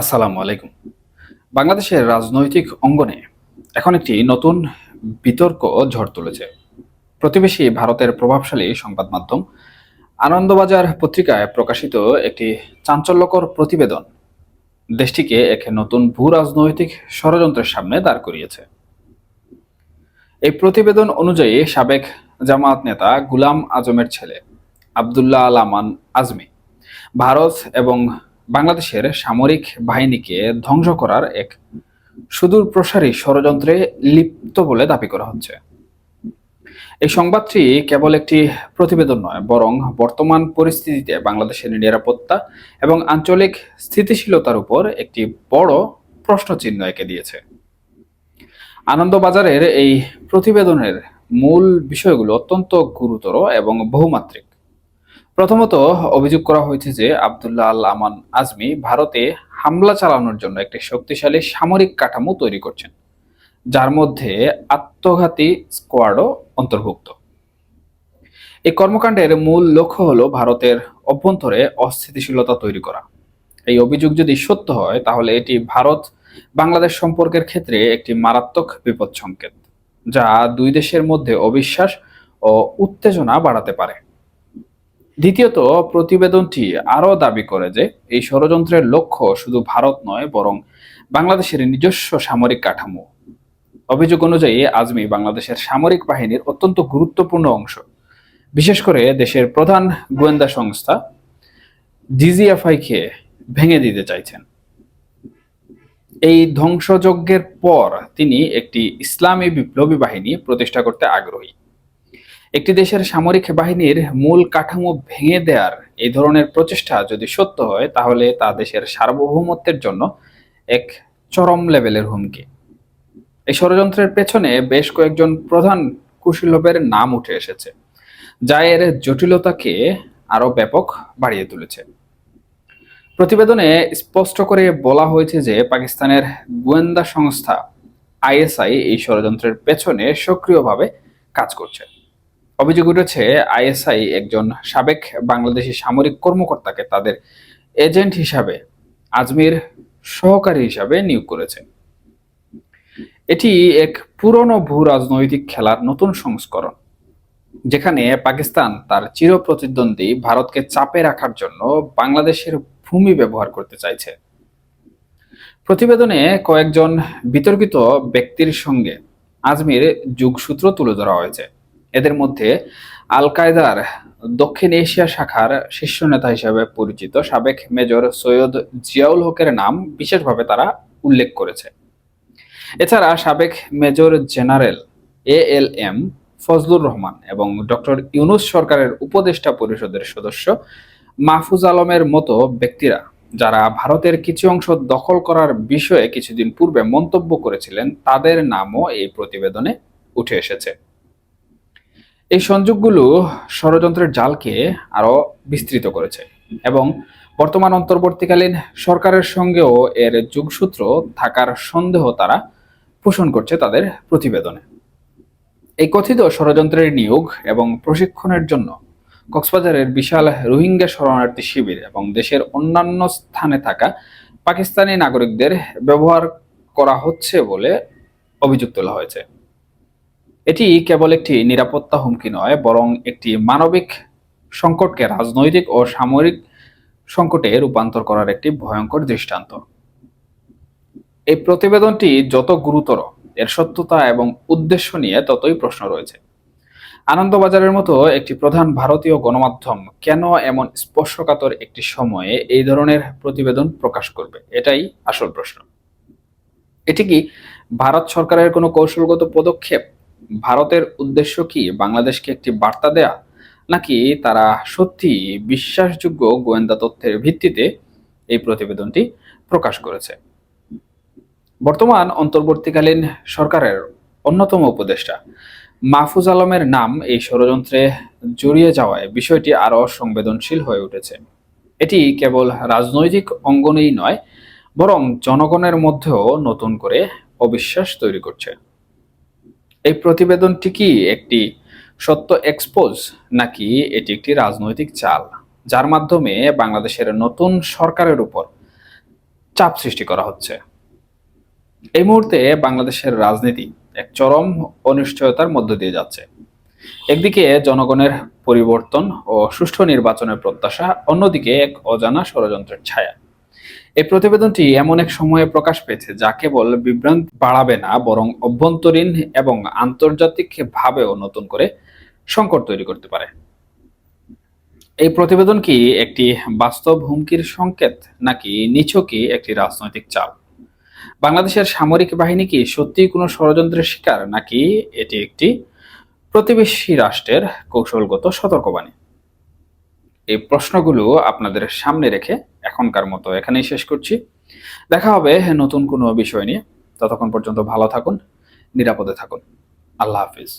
আসসালামু আলাইকুম। বাংলাদেশের রাজনৈতিক অঙ্গনে এখন একটি নতুন বিতর্ক ঝড় তুলেছে। প্রতিবেশী ভারতের প্রভাবশালী সংবাদ মাধ্যম আনন্দবাজার পত্রিকায় প্রকাশিত একটি চাঞ্চল্যকর প্রতিবেদন দেশটিকে এক নতুন ভূ রাজনৈতিক ষড়যন্ত্রের সামনে দাঁড় করিয়েছে। এই প্রতিবেদন অনুযায়ী সাবেক জামায়াত নেতা গুলাম আজমের ছেলে আবদুল্লাহ আল আমান আজমি, ভারত এবং বাংলাদেশের সামরিক বাহিনীকে ধ্বংস করার এক সুদূর প্রসারী ষড়যন্ত্রে লিপ্ত বলে দাবি করা হচ্ছে। এই সংবাদটি কেবল একটি প্রতিবেদন নয়, বরং বর্তমান পরিস্থিতিতে বাংলাদেশের নিরাপত্তা এবং আঞ্চলিক স্থিতিশীলতার উপর একটি বড় প্রশ্নচিহ্ন এঁকে দিয়েছে। আনন্দবাজারের এই প্রতিবেদনের মূল বিষয়গুলো অত্যন্ত গুরুতর এবং বহুমাত্রিক। প্রথমত অভিযোগ করা হয়েছে যে আবদুল্লাহ আল আমান আজমি ভারতে হামলা চালানোর জন্য একটি শক্তিশালী সামরিক কাঠামো তৈরি করছেন, যার মধ্যে আত্মঘাতী স্কোয়াডও অন্তর্ভুক্ত। এই কর্মকাণ্ডের মূল লক্ষ্য হলো ভারতের অভ্যন্তরে অস্থিতিশীলতা তৈরি করা। এই অভিযোগ যদি সত্য হয়, তাহলে এটি ভারত বাংলাদেশ সম্পর্কের ক্ষেত্রে একটি মারাত্মক বিপদ সংকেত যা দুই দেশের মধ্যে অবিশ্বাস ও উত্তেজনা বাড়াতে পারে। দ্বিতীয়ত, প্রতিবেদনটি আরও দাবি করে যে এই ষড়যন্ত্রের লক্ষ্য শুধু ভারত নয়, বরং বাংলাদেশের নিজস্ব সামরিক কাঠামো। অভিযোগ অনুযায়ী, আজমি বাংলাদেশের সামরিক বাহিনীর অত্যন্ত গুরুত্বপূর্ণ অংশ। বিশেষ করে দেশের প্রধান গোয়েন্দা সংস্থা ডিজিএফআইকে ভেঙে দিতে চাইছেন। এই ধ্বংসযজ্ঞের পর তিনি একটি ইসলামী বিপ্লবী বাহিনী প্রতিষ্ঠা করতে আগ্রহী। একটি দেশের সামরিক বাহিনীর মূল কাঠামো ভেঙে দেওয়ার এই ধরনের প্রচেষ্টা যদি সত্য হয়, তাহলে তা দেশের সার্বভৌমত্বের জন্য এক চরম লেভেলের হুমকি। এই ষড়যন্ত্রের পেছনে বেশ কয়েকজন প্রধান কুশীলবের নাম উঠে এসেছে, যা এর জটিলতাকে আরও ব্যাপক বাড়িয়ে তুলেছে। প্রতিবেদনে স্পষ্ট করে বলা হয়েছে যে পাকিস্তানের গোয়েন্দা সংস্থা আইএসআই এই ষড়যন্ত্রের পেছনে সক্রিয়ভাবে কাজ করছে। অভিযোগ উঠেছে, আইএসআই একজন সাবেক বাংলাদেশি সামরিক কর্মকর্তাকে তাদের এজেন্ট হিসাবে, আজমির সহকারী হিসাবে নিয়োগ করেছে। এটি এক পুরনো ভূ রাজনৈতিক খেলার নতুন সংস্করণ, যেখানে পাকিস্তান তার চিরপ্রতিদ্বন্দ্বী ভারতকে চাপে রাখার জন্য বাংলাদেশের ভূমি ব্যবহার করতে চাইছে। প্রতিবেদনে কয়েকজন বিতর্কিত ব্যক্তির সঙ্গে আজমির যুগসূত্র তুলে ধরা হয়েছে। এদের মধ্যে আল কায়দার দক্ষিণ এশিয়া শাখার শীর্ষ নেতা হিসেবে পরিচিত সাবেক মেজর সৈয়দ জিয়াউল হকের নাম বিশেষভাবে তারা উল্লেখ করেছে। এছাড়া সাবেক major general A L M Fazlur Rahman এবং ডক্টর ইউনুস সরকারের উপদেষ্টা পরিষদের সদস্য মাহফুজ আলমের মতো ব্যক্তিরা, যারা ভারতের কিছু অংশ দখল করার বিষয়ে কিছুদিন পূর্বে মন্তব্য করেছিলেন, তাদের নামও এই প্রতিবেদনে উঠে এসেছে। এই সংযোগগুলো ষড়যন্ত্রের জালকে আরও বিস্তৃত করেছে এবং বর্তমান অন্তর্বর্তীকালীন সরকারের সঙ্গেও এর যোগসূত্র থাকার সন্দেহ তারা পোষণ করছে তাদের প্রতিবেদনে। এই কথিত ষড়যন্ত্রের নিয়োগ এবং প্রশিক্ষণের জন্য কক্সবাজারের বিশাল রোহিঙ্গা শরণার্থী শিবির এবং দেশের অন্যান্য স্থানে থাকা পাকিস্তানি নাগরিকদের ব্যবহার করা হচ্ছে বলে অভিযোগ তোলা হয়েছে। এটি কেবল একটি নিরাপত্তা হুমকি নয়, বরং একটি মানবিক সংকটকে রাজনৈতিক ও সামরিক সংকটে রূপান্তর করার একটি ভয়ঙ্কর দৃষ্টান্ত। এই প্রতিবেদনটি যত গুরুতর, এর সত্যতা এবং উদ্দেশ্য নিয়ে ততই প্রশ্ন রয়েছে। আনন্দবাজারের মতো একটি প্রধান ভারতীয় গণমাধ্যম কেন এমন স্পর্শকাতর একটি সময়ে এই ধরনের প্রতিবেদন প্রকাশ করবে? এটাই আসল প্রশ্ন। এটি কি ভারত সরকারের কোনো কৌশলগত পদক্ষেপ? ভারতের উদ্দেশ্য কি? বাংলাদেশকে একটি বার্তা দেয়া? নাকি তারা সত্যি বিশ্বাসযোগ্য গোয়েন্দা তথ্যের ভিত্তিতে এই প্রতিবেদনটি প্রকাশ করেছে? বর্তমান অন্তর্বর্তীকালীন সরকারের অন্যতম উপদেষ্টা মাহফুজ আলমের নাম এই ষড়যন্ত্রে জড়িয়ে যাওয়ায় বিষয়টি আরও সংবেদনশীল হয়ে উঠেছে। এটি কেবল রাজনৈতিক অঙ্গনেই নয়, বরং জনগণের মধ্যেও নতুন করে অবিশ্বাস তৈরি করছে। এই প্রতিবেদনটি কি একটি সত্য এক্সপোজ নাকি এটি একটি রাজনৈতিক চাল, যার মাধ্যমে বাংলাদেশের নতুন সরকারের উপর চাপ সৃষ্টি করা হচ্ছে? এই মুহূর্তে বাংলাদেশের রাজনীতি এক চরম অনিশ্চয়তার মধ্য দিয়ে যাচ্ছে। একদিকে জনগণের পরিবর্তন ও সুষ্ঠু নির্বাচনের প্রত্যাশা, অন্যদিকে এক অজানা ষড়যন্ত্রের ছায়া। এই প্রতিবেদনটি এমন এক সময়ে প্রকাশ পেয়েছে যা কেবল বিভ্রান্তি বাড়াবে না, বরং অভ্যন্তরীণ এবং আন্তর্জাতিক ভাবেও নতুন করে সংকট তৈরি করতে পারে। এই প্রতিবেদন কি একটি বাস্তব হুমকির সংকেত, নাকি নিছকই একটি রাজনৈতিক চাল বাংলাদেশের সামরিক বাহিনী কি সত্যিই কোনো ষড়যন্ত্রের শিকার, নাকি এটি একটি প্রতিবেশী রাষ্ট্রের কৌশলগত সতর্কবাণী? এই প্রশ্নগুলো আপনাদের সামনে রেখে এখনকার মতো। এখানেই শেষ করছি। দেখা হবে নতুন কোনো বিষয় নিয়ে। ততক্ষণ পর্যন্ত ভালো থাকুন, নিরাপদে থাকুন। আল্লাহ হাফিজ।